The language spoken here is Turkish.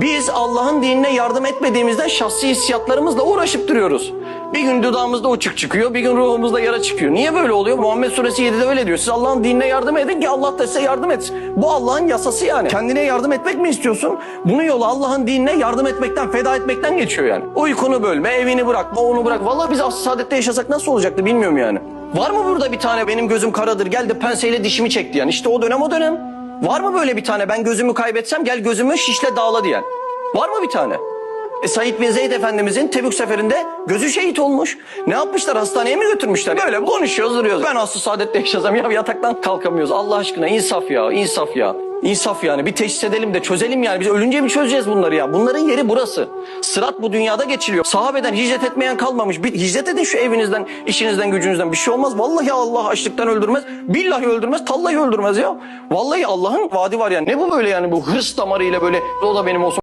Biz Allah'ın dinine yardım etmediğimizden şahsi hissiyatlarımızla uğraşıp duruyoruz. Bir gün dudağımızda uçuk çıkıyor, bir gün ruhumuzda yara çıkıyor. Niye böyle oluyor? Muhammed Suresi 7'de öyle diyor. Siz Allah'ın dinine yardım edin ki Allah da size yardım etsin. Bu Allah'ın yasası yani. Kendine yardım etmek mi istiyorsun? Bunun yolu Allah'ın dinine yardım etmekten, feda etmekten geçiyor yani. Uykunu bölme, evini bırakma, onu bırak. Vallahi biz asıl saadette yaşasak nasıl olacaktı bilmiyorum yani. Var mı burada bir tane benim gözüm karadır gel de penseyle dişimi çek diyen? İşte o dönem o dönem. Var mı böyle bir tane ben gözümü kaybetsem gel gözümü şişle dağla diyen? Var mı bir tane? E Said bin Zeyd Efendimizin Tebük seferinde gözü şehit olmuş. Ne yapmışlar hastaneye mi götürmüşler? Böyle konuşuyoruz duruyoruz. Ben asıl saadette yaşasam ya yataktan kalkamıyoruz. Allah aşkına insaf ya insaf ya. İnsaf yani bir teşhis edelim de çözelim yani. Biz ölünce mi çözeceğiz bunları ya? Bunların yeri burası. Sırat bu dünyada geçiliyor. Sahabeden hicret etmeyen kalmamış. Bir hicret edin şu evinizden, işinizden, gücünüzden. Bir şey olmaz. Vallahi Allah açlıktan öldürmez. Billahi öldürmez. Tallahi öldürmez ya. Vallahi Allah'ın vaadi var yani. Ne bu böyle yani bu hırs damarıyla böyle o da benim olsun.